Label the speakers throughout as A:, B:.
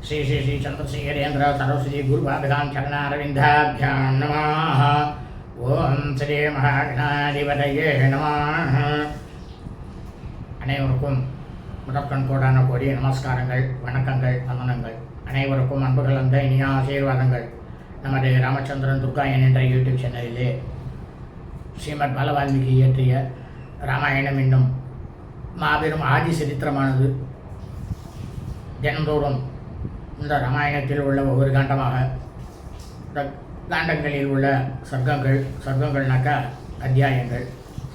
A: श्री श्री श्री चन्द्रशेखरेन्द्र सरस्वती गुरुपादगां चरणारविन्दाभ्यां नमः ॐ श्री மகாகணாதிபதையே நமः அனைவருக்கும் முதற்கண் கோடான கோடி நமஸ்காரங்கள் வணக்கங்கள் வந்தனங்கள் அனைவருக்கும் அன்புகள் அந்த இனிய ஆசீர்வாதங்கள் நமது ராமச்சந்திரன் துர்காயன் என்ற யூடியூப் சேனலிலே ஸ்ரீமத் பாலவால்மீகி இயற்றிய ராமாயணம் என்னும் மாபெரும் ஆதி சரித்திரமானது தினந்தோறும் இந்த ராமாயணத்தில் உள்ள ஒவ்வொரு காண்டமாக இந்த காண்டங்களில் உள்ள சர்க்கங்கள் சர்க்கங்கள்னாக்கா அத்தியாயங்கள்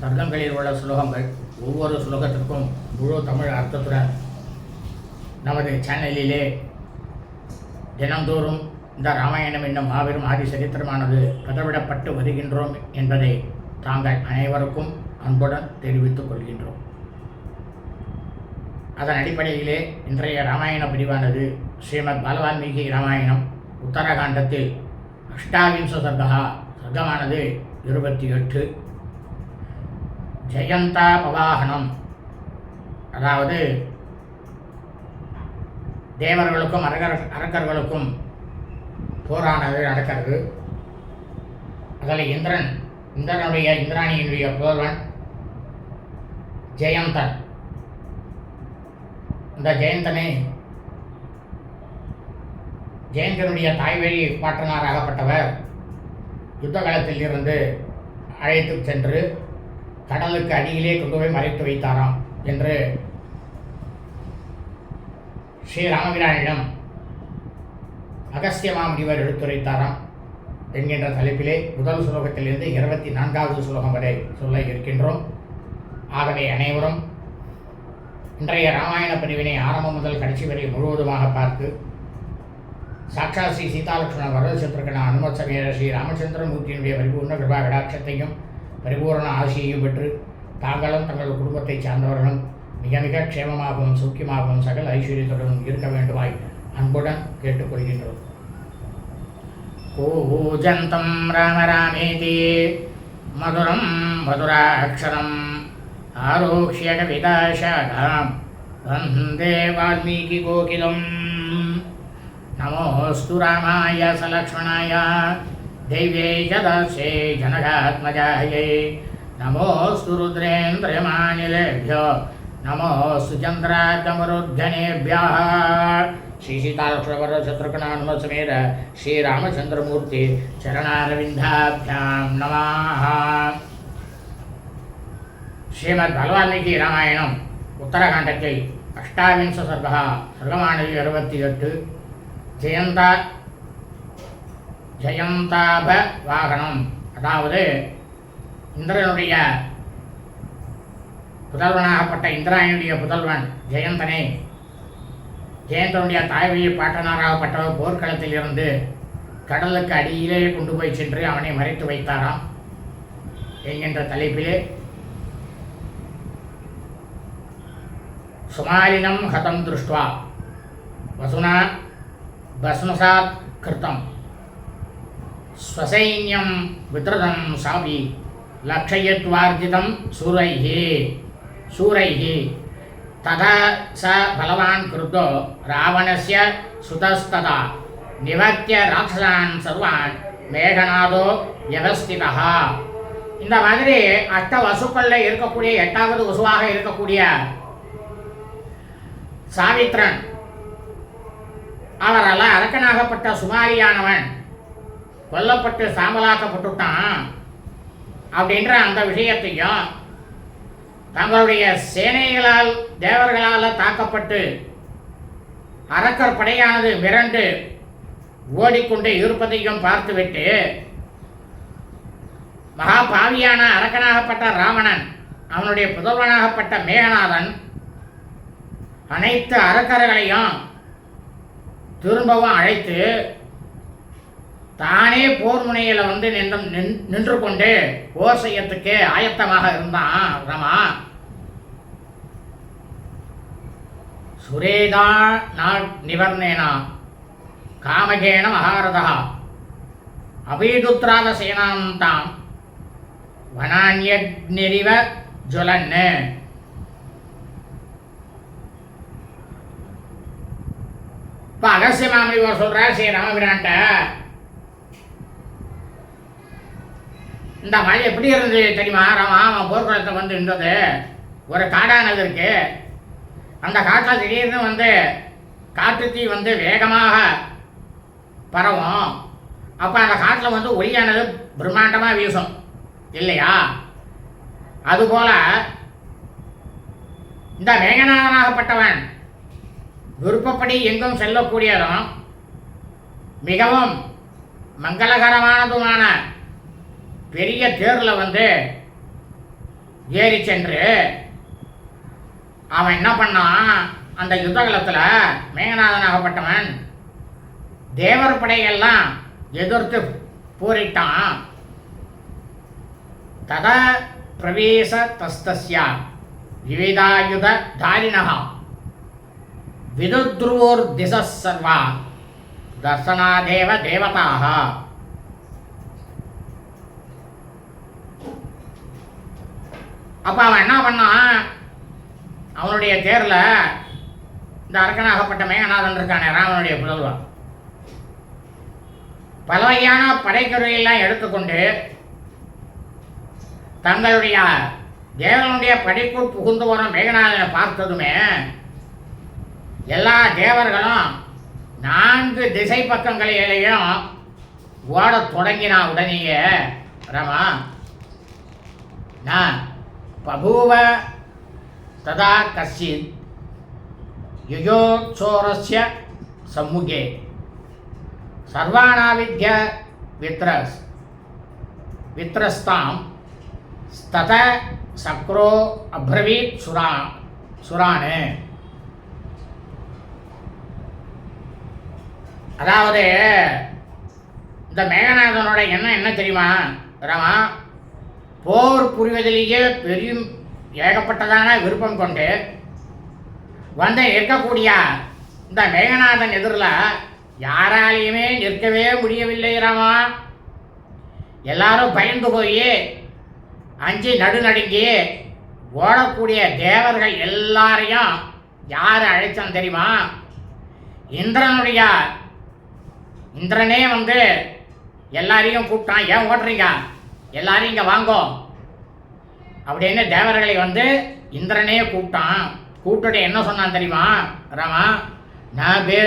A: சர்க்கங்களில் உள்ள சுலோகங்கள் ஒவ்வொரு சுலோகத்திற்கும் முழு தமிழ் அர்த்தத்துடன் நமது சேனலிலே தினந்தோறும் இந்த ராமாயணம் என்னும் மாபெரும் ஆதி சரித்திரமானது பதவிடப்பட்டு வருகின்றோம் என்பதை தாங்கள் அனைவருக்கும் அன்புடன் தெரிவித்துக் கொள்கின்றோம். அதன் அடிப்படையிலே இன்றைய ராமாயண பிரிவானது ஸ்ரீமத் பகவான்மீகி ராமாயணம் உத்தரகாண்டத்தில் அஷ்டாவிம்ச சர்க்கா சர்க்கமானது இருபத்தி எட்டு ஜெயந்தா பவாகனம் அதாவது தேவர்களுக்கும் அரகர் அரக்கர்களுக்கும் போரானது நடக்கிறது. அதில் இந்திரன் இந்திரனுடைய இந்திராணியினுடைய புதல்வன் ஜெயந்தன். இந்த ஜெயந்தனை ஜெயந்தனுடைய தாய்வழி பாட்டனாராகப்பட்டவர் யுத்த காலத்தில் இருந்து அழைத்து சென்று கடலுக்கு அடியிலே கொண்டு போய் மறைத்து வைத்தாராம் என்று ஸ்ரீராமபிரானிடம் அகஸ்திய மாமுனிவர் எடுத்துரைத்தாராம் என்கின்ற தலைப்பிலே முதல் சுலோகத்திலிருந்து இருபத்தி நான்காவது சுலோகம் வரை சொல்ல இருக்கின்றோம். ஆகவே அனைவரும் இன்றைய ராமாயண பிரிவினை ஆரம்பம் முதல் கடைசி வரை முழுவதுமாக பார்த்து சாட்சாத் ஸ்ரீ சீதாலட்சுமண வரதச பிரகடன அனுமச்சமேர ஸ்ரீ ராமச்சந்திரமூர்த்தியினுடைய பரிபூர்ண கிருபா கடாட்சத்தையும் பரிபூர்ண ஆசியையும் பெற்று தாங்களும் தங்கள் குடும்பத்தைச் சார்ந்தவர்களும் மிக மிக க்ஷேமமாகவும் சௌக்கியமாகவும் சகல ஐஸ்வர்யத்துடன் இருக்க வேண்டுமாய் அன்புடன் கேட்டுக்கொள்கின்றோம் கூஜந்தம் ராமராமேதி மதுரம் மதுராட்சரம் ஆரோக்ஷிய கவிதாசாகாம் வந்தே வால்மீகி கோகிலம் నమోऽस्तु रामाय सलक्ष्मणाय दैव्यै जदस्यै जनकात्मजायै नमोऽस्तु रुद्रेन्द्रयमानिलेभ्यो नमोऽस्तु चन्द्रागमरुद्गणेभ्यः श्रीसीतालक्ष्मणशत्रुघ्नानुमसमेत श्रीरामचन्द्रमूर्ति चरणारविन्दाभ्यां नमः శ్రీమద్ భగవాల్మీకి రామాయణం ఉత్తరాఖండకి అష్టావింశ సర్గ సర్గమానవి అరవత్తి ఎట్టు ஜெயந்தா ஜெயந்தாப வாகனம். அதாவது இந்திரனுடைய புதல்வனாகப்பட்ட இந்திராயனுடைய புதல்வன் ஜெயந்தனே. ஜெயந்தனுடைய தாய்வழி பாட்டனாராகப்பட்டவர் போர்க்களத்தில் இருந்து கடலுக்கு அடியிலே கொண்டு போய் சென்று அவனை மறைத்து வைத்தாராம் என்கின்ற தலைப்பிலே. சுமாரினம் ஹதம் திருஷ்டுவா. வசுனா भस्मसात् कृतं स्वसैन्यं विधृतं सापि लक्षयद्वार्जितं शूरैः शूरैः तथा स बलवान् क्रुद्धो रावणस्य सुतस्तदा நிவத்திய ராட்சசான் சர்வான் மேகநாதோ வியவஸ்திதா இந்த மாதிரி அஷ்ட வசுக்களில் இருக்கக்கூடிய எட்டாவது வசுவாக இருக்கக்கூடிய சாவித்ரன் அவரால் அரக்கனாகப்பட்ட சுமாரியானவன் கொல்லப்பட்டு சாம்பலாக்கப்பட்டுட்டான் அப்படின்ற அந்த விஷயத்தையும் தங்களுடைய சேனைகளால் தேவர்களால் தாக்கப்பட்டு அரக்கர் படையானது மிரண்டு ஓடிக்கொண்டு இருப்பதையும் பார்த்துவிட்டு மகா பாவியான அரக்கனாகப்பட்ட ராவணன் அவனுடைய புதல்வனாகப்பட்ட மேகநாதன் அனைத்து அரக்கர்களையும் திரும்பவும் அழைத்து தானே போர் முனையில் வந்து நின்று நின்- நின்று கொண்டு போர் செய்யறதுக்கு ஆயத்தமாக இருந்தான் ரமா. சுரேதா நாட் நிவர்ணேனா காமகேன மகாரதா. அபீதுத்ராத சேனாந்தாம் வனான்யக்னிரிவ ஜுவலன்னு இப்போ அகசிய மாமனிவர் சொல்கிறார் ஸ்ரீ ராமபிரான்ட்ட. இந்த மழை எப்படி இருந்தது தெரியுமா? ராமா அவன் போர்க்குளத்தை வந்து நின்றது. ஒரு காடானது இருக்கு. அந்த காட்டில் திடீர்னு வந்து காட்டு தீ வந்து வேகமாக பரவும். அப்போ அந்த காட்டில் வந்து ஒளியானது பிரம்மாண்டமாக வீசும். இல்லையா? அதுபோல இந்த மேகநாதனாகப்பட்டவன் விருப்பப்படி எங்கும் செல்லக்கூடியதும் மிகவும் மங்களகரமானதுமான பெரிய தேரில் வந்து ஏறி சென்று அவன் என்ன பண்ணான்? அந்த யுத்தகலத்தில் மேகநாதனாகப்பட்டவன் தேவர் படையெல்லாம் எதிர்த்து போரிட்டான். ததா பிரவேச தஸ்தஸ்யா விவேதாயுத தாரிணகா விதுத்ருவோர் திசஸ் சர்வா தர்சனாதேவ தேவதாக அப்போ அவன் என்ன பண்ணான்? அவனுடைய தேரில் இந்த அரக்கனாகப்பட்ட மேகநாதன் இருக்கானே ராமனுடைய புதல்வன் பல வகையான படைக்கருவியெல்லாம் எடுத்துக்கொண்டு தங்களுடைய தேவனுடைய படைக்குள் புகுந்து வரும் மேகநாதனை பார்த்ததுமே எல்லா தேவர்களும் நான்கு திசை பக்கங்களிலேயும் ஓடத் தொடங்கினா உடனேயே ரமா நான் பபூவ ததா கசித் யுயோத்சோரஸ்ய சம்முகே. சர்வாணாவித்ய வித்ரஸ் வித்ரஸ்தாம் ஸ்தத சக்ரோ அப்ரவீத் சுரா சுரானு. அதாவது இந்த மேகநாதனோட எண்ணம் என்ன தெரியுமா? ராமா போர் புரிவதிலேயே பெரியும் ஏகப்பட்டதான விருப்பம் கொண்டு வந்து நிற்கக்கூடிய இந்த மேகநாதன் எதிரில் யாராலையுமே நிற்கவே முடியவில்லை ராமா. எல்லாரும் பயந்து போய் அஞ்சு நடுநடுங்கி ஓடக்கூடிய தேவர்கள் எல்லாரையும் யார் அழைச்சான் தெரியுமா? இந்திரனுடைய இந்திரனே வந்து எல்லாரையும் கூப்பிட்டான். ஏன் ஓடுறீங்க? எல்லாரும் இங்கே வாங்கோ. அப்படின்னு தேவர்களை வந்து இந்திரனே கூப்பிட்டான். கூப்பிட்டுட்டு என்ன சொன்னான் தெரியுமா? ரமா நபே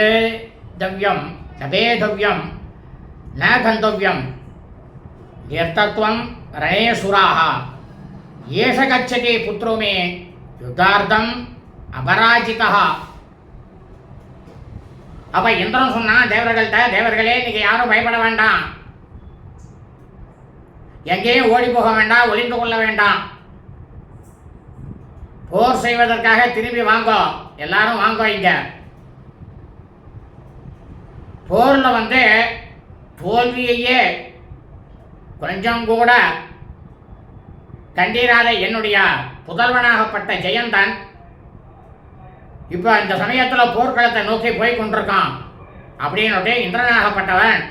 A: தவ்யம் நபே தவ்யம் ந கந்தவ்யம் தீர்த்தத்வம் ரணேசுராக ஏஷ கச்சதி புத்ரோ யுத்தார்த்தம் அபராஜிதா அப்ப இந்திரன் சொன்னான் தேவர்கள்ட்ட தேவர்களே நீங்க யாரும் பயப்பட வேண்டாம். எங்கேயும் ஓடி போக வேண்டாம் ஒளிந்து கொள்ள வேண்டாம். போர் செய்வதற்காக திரும்பி வாங்கோ. எல்லாரும் வாங்கோ இங்க. போர்ல வந்து தோல்வியையே கொஞ்சம் கூட கண்டீராத என்னுடைய புதல்வனாகப்பட்ட ஜெயந்தன் இப்போ இந்த சமயத்தில் போர்க்களத்தை நோக்கி போய் கொண்டிருக்கான். அப்படின்னு இந்திரனாகப்பட்டவன்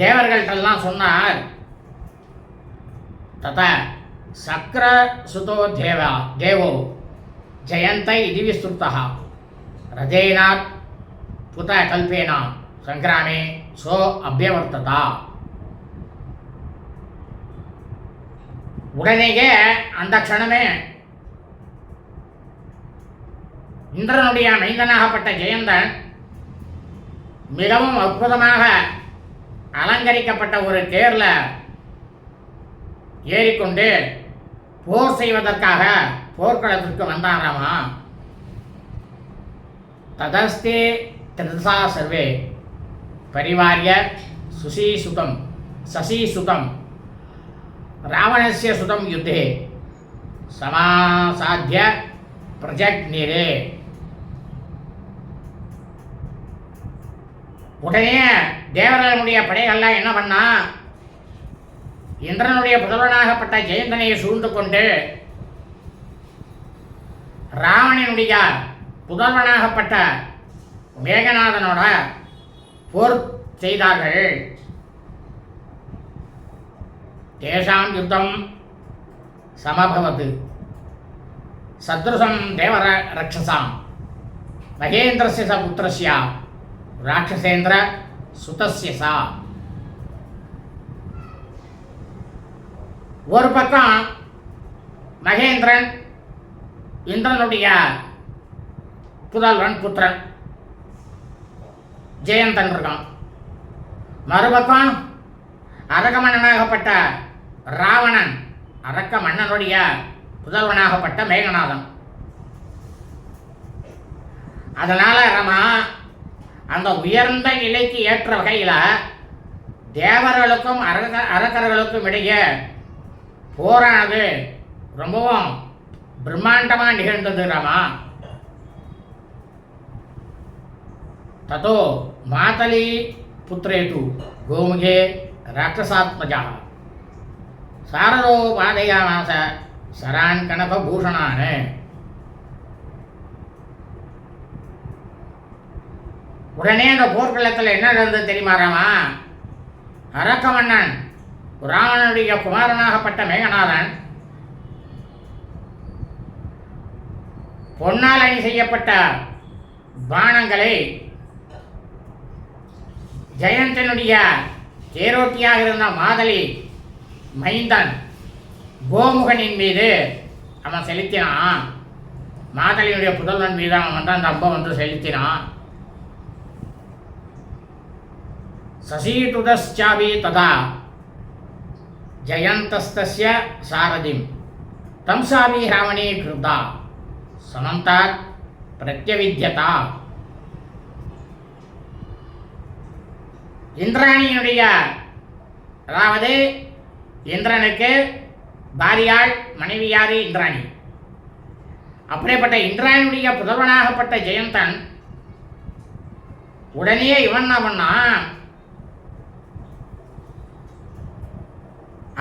A: தேவர்கள்ட்டெல்லாம் சொன்னார். தத சக்கர சுதோ தேவா தேவோ ஜெயந்த இது விஸ்துத்தா ரஜேனாத் புத கல்பேனா சங்கிராமே சோ அபியவர்த்ததா. உடனேயே அந்த க்ஷணமே இந்திரனுடைய மைந்தனாகப்பட்ட ஜெயந்தன் மிகவும் அற்புதமாக அலங்கரிக்கப்பட்ட ஒரு தேர்ல ஏறிக்கொண்டு போர் செய்வதற்காக போர்க்களத்திற்கு வந்தாராமா ததஸ்தே திருசா சர்வே. பரிவாரிய சுசீசுகம் சசி சுதம் ராவணஸ்ய சுதம் யுத்தே. சமாசாத்திய பிரஜக்னிரே உடனே தேவர்களுடைய படைகள்லாம் என்ன பண்ணா? இந்திரனுடைய புதல்வனாகப்பட்ட ஜெயந்தனையை சூழ்ந்து கொண்டு ராவணனுடைய புதல்வனாகப்பட்ட மேகநாதனோட போர் செய்தார்கள். தேசாம் யுத்தம் சமபவது சத்ருசம் தேவர ரக்ஷசாம் மகேந்திரஸ்ய ச ராட்சசேந்திர சுதசிய சா ஒரு பக்கம் மகேந்திரன் இந்திரனுடைய புதல்வன் புத்திரன் ஜெயந்தன் இருக்கான். மறுபக்கம் அரக மன்னனாகப்பட்ட ராவணன் அரக்க மன்னனுடைய புதல்வனாகப்பட்ட மேகநாதன். அதனால் ரமா அந்த உயர்ந்த நிலைக்கு ஏற்ற வகையில் தேவர்களுக்கும் அரக அரசர்களுக்கும் இடையே போரானது ரொம்பவும் பிரம்மாண்டமாக நிகழ்ந்தது ராமா. ததோ மாதலி புத்திரேட்டு கோமுகே ராட்சசாத்மஜா. சாரரோ பாதையாமாச சரான் கணப பூஷணானே உடனே அந்த போர்க்களத்தில் என்ன நடந்தது தெரியுமாராமா அரக்க மன்னன் ராவணனுடைய குமாரனாகப்பட்ட மேகநாதன் பொன்னால் அணி செய்யப்பட்ட பானங்களை ஜெயந்தனுடைய தேரோட்டியாக இருந்த மாதலி மைந்தன் கோமுகனின் மீது அவன் செலுத்தினான். மாதலியுடைய புதல்வன் மீது அவன் வந்து அந்த அம்பம் வந்து செலுத்தினான். சசீதுதஸ்சாபி ததா ஜயந்தஸ்தஸ்ய சாரதிம் தம்சாபி ராவணி கிருதா சமந்தாத் பிரத்யவித்யதா இந்திராணியினுடைய அதாவது இந்திரனுக்கு பாரியாள் மனைவியாறு இந்திராணி அப்படிப்பட்ட இந்திராணியுடைய புதல்வனாகப்பட்ட ஜெயந்தன் உடனே இவன் என்ன பண்ணான்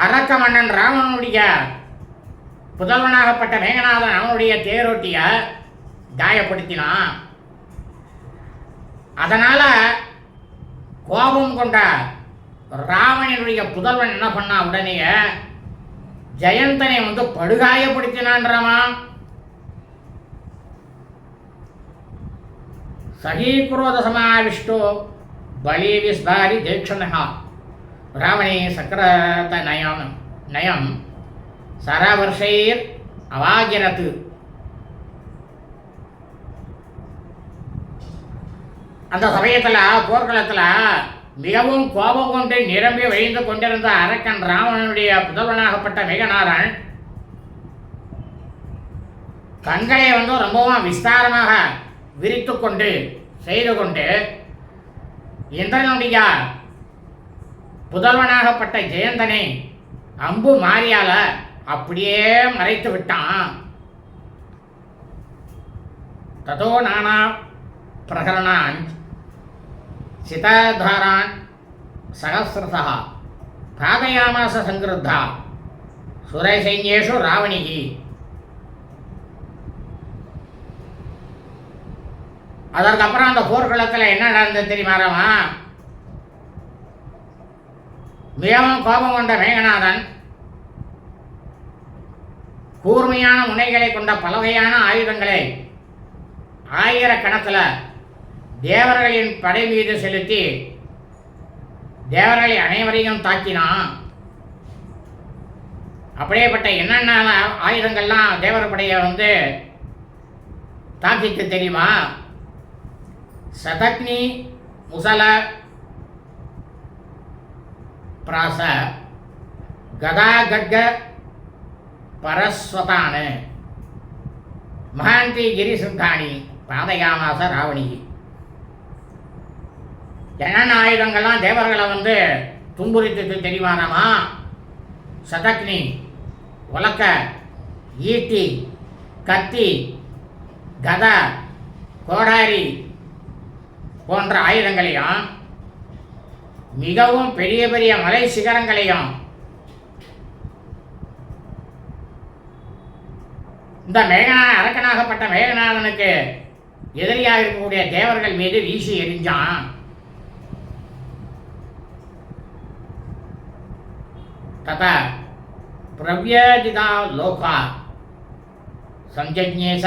A: அரக்க மன்னன் ராவணனுடைய புதல்வனாகப்பட்ட மேகநாதன் அவனுடைய தேரோட்டிய காயப்படுத்தினான். அதனால கோபம் கொண்ட ராவணனுடைய புதல்வன் என்ன பண்ணா? உடனே ஜெயந்தனை வந்து படுகாயப்படுத்தினான்றமா சகீக்ரோத சமாவிஷ்டோ பலி விஸ்பாரி தீக்ஷணா பிராமணி சக்கரத நயம் நயம் சரவர்ஷைர் அவாகிரத்து அந்த சமயத்தில் போர்க்களத்தில் மிகவும் கோபம் கொண்டு நிரம்பி வழிந்து கொண்டிருந்த அரக்கன் ராவணனுடைய புதல்வனாகப்பட்ட மேகநாதன் கண்களை வந்து ரொம்பவும் விஸ்தாரமாக விரித்து கொண்டு செய்து கொண்டு இந்திரனுடைய புதல்வனாகப்பட்ட ஜெயந்தனை அம்பு மாரியால அப்படியே மறைத்து விட்டான். ததோ நானா பிரகரணான் சிதாதாரான் சகசிரதா பாதயாமாச சங்கிருத்தா சுரசைன்யேஷு ராவணிகி. அதற்கப்புறம் அந்த போர்க்களத்தில் என்ன நடந்தது தெரியுமாராமா மிகவும் கோபம் கொண்ட மேகநாதன் கூர்மையான முனைகளை கொண்ட பலவகையான ஆயுதங்களை ஆயிரக்கணக்கில் தேவர்களின் படை மீது செலுத்தி தேவர்களை அனைவரையும் தாக்கினான். அப்படியேப்பட்ட என்னென்ன ஆயுதங்கள்லாம் தேவர் படையை வந்து தாக்கிட்டு தெரியுமா? சதக்னி முசல பிராச. கதா பரஸ்வதான. மகாந்தி கிரிசிந்தாணி பாதயாமாச ராவணி. என்னென்ன ஆயுதங்கள்லாம் தேவர்களை வந்து துன்புறுத்திட்டு தெரியுமானாமா சதக்னி உலக்க ஈட்டி கத்தி கத கோடாரி போன்ற ஆயுதங்களையும் மிகவும் பெரிய பெரிய மலை சிகரங்களையும் இந்த மேகனா அரக்கனாகப்பட்ட மேகநாதனுக்கு எதிரியாக இருக்கக்கூடிய தேவர்கள் மீது வீசி எரிஞ்சான் ததா பிரவியதிதா லோகா சஞ்சஜ்ஞேச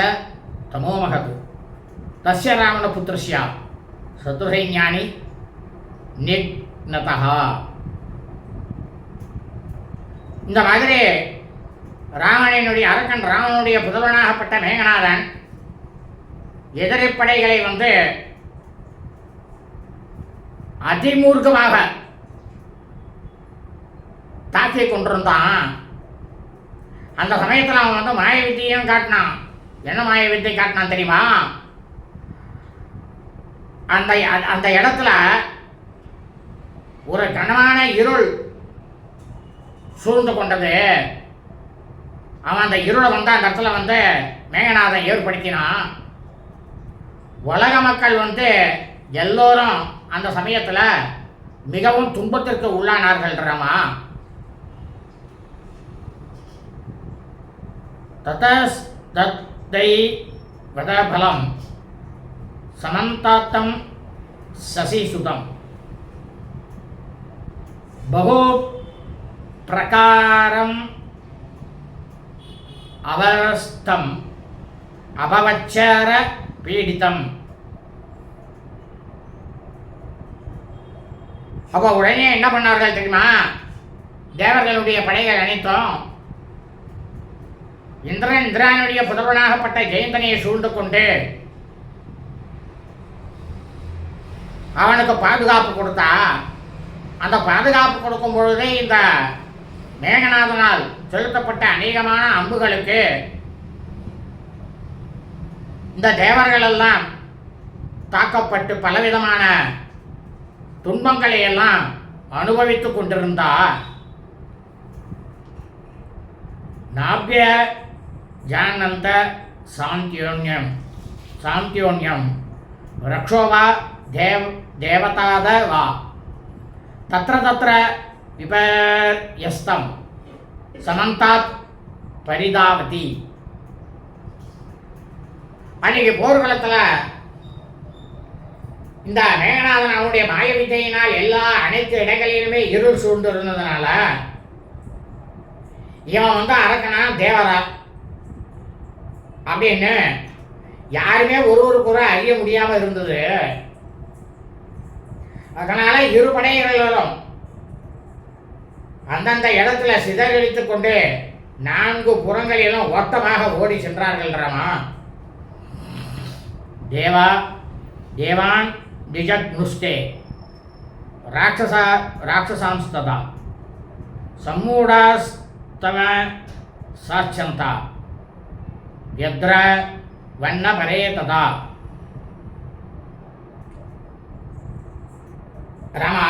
A: தமோமகது. தஸ்ய ராவணபுத்திரஸ்யா சதுர்ஹைஞானி நிக் நதகா இந்த மாதிரி ராவணனுடைய அரக்கன் ராவணனுடைய புதல்வனாகப்பட்ட மேகநாதன் எதிரிப்படைகளை வந்து அதிமூர்க்கமாக தாக்கி கொண்டிருந்தான் அந்த சமயத்தில் அவன் வந்து மாய வித்தியும் காட்டினான் என்ன மாய வித்தை காட்டினான் தெரியுமா அந்த அந்த இடத்துல ஒரு கனமான இருள் சூழ்ந்து கொண்டது. அவன் அந்த இருளை வந்து அந்த இடத்துல வந்து மேகநாதன் ஏற்படுத்தினான். உலக மக்கள் வந்து எல்லோரும் அந்த சமயத்தில் மிகவும் துன்பத்திற்கு உள்ளானார்கள்ன்றமா தத்தை வதபலம் சமந்தாத்தம் சசிசுதம் பகு பிரகாரம் அவஸ்தம் அபவச்சர பீடித்தம் அப்போ உடனே என்ன பண்ணார்கள் தெரியுமா? தேவர்களுடைய படைகள் அனைத்தும் இந்திரன் இந்திரானுடைய புதல்வனாகப்பட்ட ஜெயந்தனையை சூழ்ந்து கொண்டு அவனுக்கு பாதுகாப்பு கொடுத்தா அந்த பாதுகாப்பு கொடுக்கும் பொழுதே இந்த மேகநாதனால் செலுத்தப்பட்ட அநேகமான அம்புகளுக்கு இந்த தேவர்கள் எல்லாம் தாக்கப்பட்டு பலவிதமான துன்பங்களை எல்லாம் அனுபவித்துக் கொண்டிருந்தா நாபிய ஜானந்த சாந்தியோன்யம் சாந்தியோன்யம் ரக்ஷோவா தேவ் தேவதாத வா தத்திர தத்திர விபர்யஸ்தம் சமந்தாத் பரிதாவதி அன்னைக்கு போர்க்களத்தில் இந்த மேகநாதன் அவனுடைய மாய வித்தையினால் எல்லா அனைத்து இடங்களிலுமே இருள் சூழ்ந்து இருந்ததுனால இவன் வந்து அரக்கனா தேவரா அப்படின்னு யாருமே ஒருவருக்கு ஒரு அறிய முடியாமல் இருந்தது. அதனால இரு படையினர்களும் அந்தந்த இடத்துல சிதறடித்து கொண்டு நான்கு புறங்களிலும் ஒத்தமாக ஓடி சென்றார்கள் ராமா. தேவா தேவான் டிஜக் திஜக்னுஷ்டே ராட்சசா ராட்சசாம்ஸ்ததா. சம்மூடாஸ்தம சாட்சந்தா. எத்ர வண்ண பரே ததா ராமா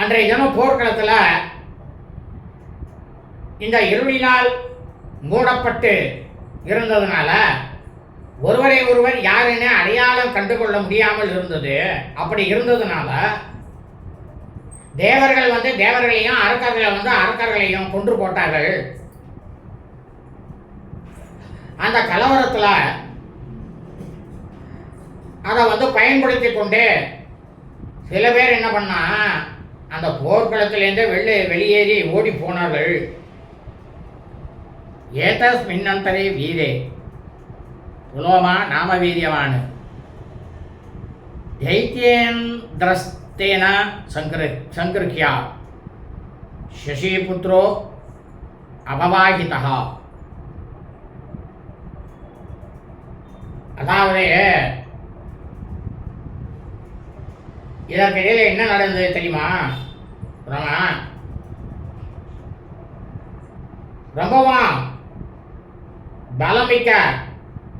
A: அன்றைய தினம் போர்க்களத்தில் இந்த இருளினால் மூடப்பட்டு இருந்ததுனால ஒருவரை ஒருவர் யாருன்னு அடையாளம் கண்டுகொள்ள முடியாமல் இருந்தது. அப்படி இருந்ததுனால தேவர்கள் வந்து தேவர்களையும் அரக்கர்களை வந்து அரக்கர்களையும் கொன்று போட்டார்கள். அந்த கலவரத்தில் அதை வந்து பயன்படுத்தி கொண்டு சில பேர் என்ன பண்ணா அந்த போர்க்களத்திலேருந்து வெளியே வெளியேறி ஓடி போனார்கள். ஏதஸ் மின்னந்தரே வீரே புலோமா நாம வீரியவான் தைத்தியேந்திரஸ்தேன சங்கிரு சங்கிருக்கியா சசிபுத்திரோ அபவாகிதா. அதாவது இதற்கிடையில் என்ன நடந்தது தெரியுமா? ரமா. ரொம்பவும் பலமிக்க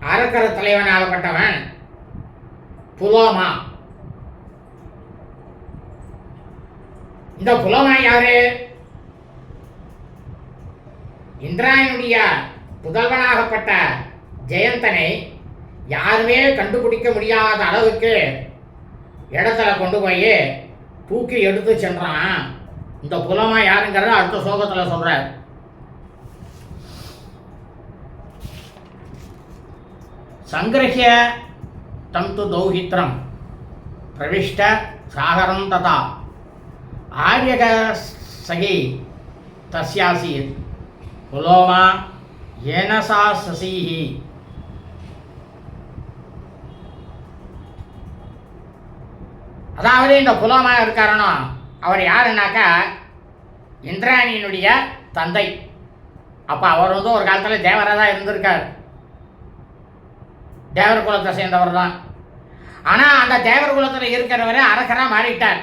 A: அரக்கர தலைவனாகப்பட்டவன் புலோமா. இந்த புலோமா யாரு? இந்திராயனுடைய புதல்வனாகப்பட்ட ஜெயந்தனை யாருமே கண்டுபிடிக்க முடியாத அளவுக்கு இடத்துல கொண்டு போய் தூக்கி எடுத்து சென்றான். இந்த புலமா யாருங்கிறத அடுத்த சோகத்தில் சொல்கிறார் சங்கிரஹிய தம் து தௌஹித்ரம். பிரவிஷ்ட சாகரம் ததா. ஆரியக சகி தஸ்யாசீத். புலோமா ஏனசா சசீஹி. அதாவது இந்த புலோமா இருக்காரனோ அவர் யாருன்னாக்கா இந்திராணியினுடைய தந்தை. அப்போ அவர் வந்து ஒரு காலத்தில் தேவராக தான் இருந்திருக்கார். தேவர் குலத்தை சேர்ந்தவர் தான். ஆனால் அந்த தேவர் குலத்தில் இருக்கிறவரே அரசராக மாறிட்டார்.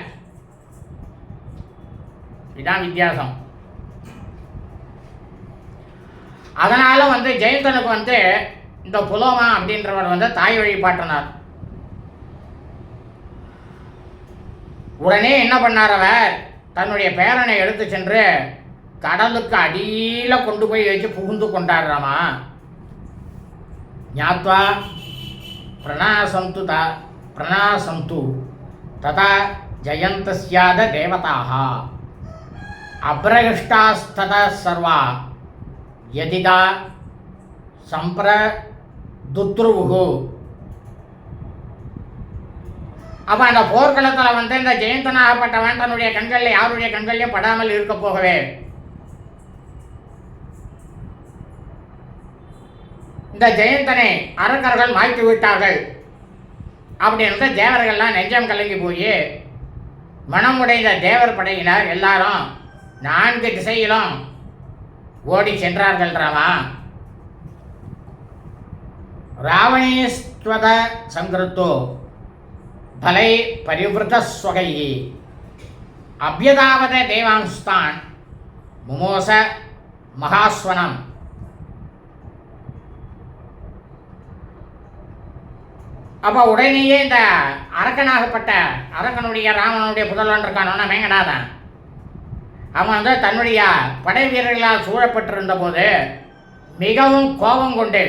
A: இதுதான் வித்தியாசம். அதனால் வந்து ஜெயந்தனுக்கு வந்து இந்த புலோமா அப்படின்றவர் வந்து தாய் வழிபாட்டினார். உடனே என்ன பண்ணார் அவர்? தன்னுடைய பேரனை எடுத்து சென்று கடலுக்கு அடியில் கொண்டு போய் வச்சு புகுந்து கொண்டாடுறாமா ஞாத்வா பிரணாசந்து த பிரணாசந்து ததா ஜயந்தசியாத தேவதாக அப்ரகிஷ்டாஸ்தத சர்வா யதிதா சம்பிரதுத்ருவுகு அப்போ அந்த போர்க்களத்தில் வந்து இந்த ஜெயந்தனாகப்பட்டவன் தன்னுடைய கண்களில் யாருடைய கண்கள்லையும் படாமல் இருக்க போகவே இந்த ஜெயந்தனை அரக்கர்கள் மாய்த்து விட்டார்கள். அப்படின்னு தேவர்கள்லாம் நெஞ்சம் கலங்கி போய் மனமுடைந்த தேவர் படையினர் எல்லாரும் நான்கு திசையிலும் ஓடி சென்றார்கள் ராமா. ராவணேஸ்வத சங்கிருத்தோ. பலை பரிவிருத்தஸ்வகை அபியதாவத தேவாம்ஸ்தான் முமோச மகாஸ்வனம். அப்போ உடனேயே இந்த அரக்கனாகப்பட்ட அரக்கனுடைய ராமனுடைய புதல்வன் இருக்கானோன்னா மேங்கடாதான். அவன் வந்து தன்னுடைய படை வீரர்களால் சூழப்பட்டிருந்த போது மிகவும் கோபம் கொண்டு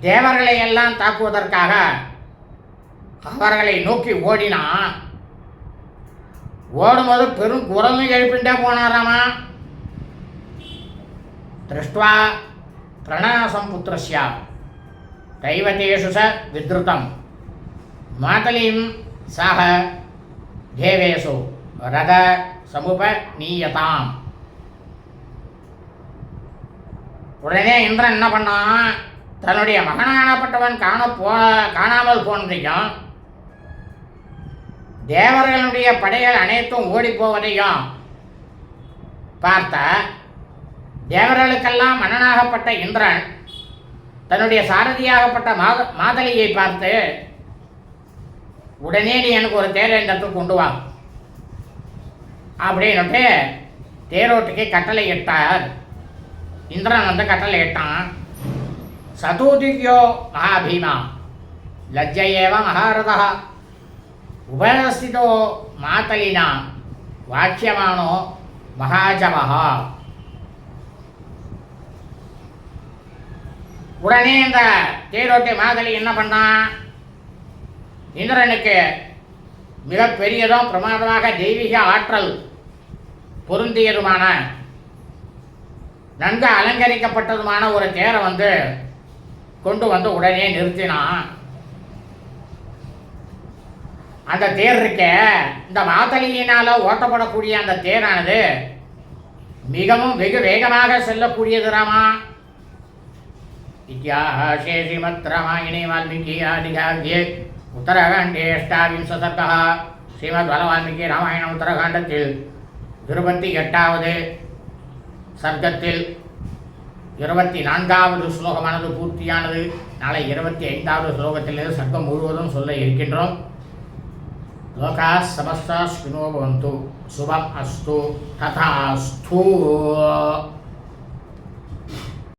A: தேவர்களை எல்லாம் தாக்குவதற்காக அவர்களை நோக்கி ஓடினான் ஓடும்போது பெரும் குரங்கு எழுப்பிண்டே போனாராமா? திருஷ்டுவா பிரணாசம் புத்திரஸ்யா தைவதேஷு ச வித்ருதம் மாதலீம் சக தேவேஷு ரத சமூப நீயதாம். உடனே இந்திரன் என்ன பண்ணான்? தன்னுடைய மகனானப்பட்டவன் காண போ காணாமல் போனதையும் தேவர்களுடைய படைகள் அனைத்தும் ஓடி போவதையும் பார்த்த தேவர்களுக்கெல்லாம் மன்னனாகப்பட்ட இந்திரன் தன்னுடைய சாரதியாகப்பட்ட மாத மாதலியை பார்த்து உடனே நீ எனக்கு ஒரு தேரை இந்த கொண்டு வா அப்படின்னுட்டு தேரோட்டுக்கு கட்டளை இட்டார். இந்திரன் வந்து கட்டளை இட்டான். சதூதிவ்யோ மகாபீமா லஜ்ஜ மகாரதா உபஸ்திதோ மாத்தலினா வாக்கியமானோ மகாஜவஹா உடனே இந்த தேரோட்டி மாதலி என்ன பண்ணான் இந்திரனுக்கு மிகப்பெரியதும் பிரமாதமாக தெய்வீக ஆற்றல் பொருந்தியதுமான நன்கு அலங்கரிக்கப்பட்டதுமான ஒரு தேரை வந்து கொண்டு வந்து உடனே நிறுத்தினான். அந்த தேர் இருக்கே. இந்த மாத்தளியினால் ஓட்டப்படக்கூடிய அந்த தேரானது மிகவும் வெகு வேகமாக செல்லக்கூடியது ராமா. இத்தியாசே ஸ்ரீமத் ராமாயணே வால்மீகி ஆதிகாவியே உத்தரகாண்டே அஷ்டாவிம்ச சர்க்கா ஸ்ரீமத் வலவால்மீகி ராமாயணம் உத்தரகாண்டத்தில் இருபத்தி எட்டாவது சர்க்கத்தில் இருபத்தி நான்காவது ஸ்லோகமானது பூர்த்தியானது. நாளை இருபத்தி ஐந்தாவது ஸ்லோகத்திலிருந்து சர்க்கம் முழுவதும் சொல்ல இருக்கின்றோம். లోకా సమస్త శృణోభవంతు శుభం అస్తు. తథాస్థూ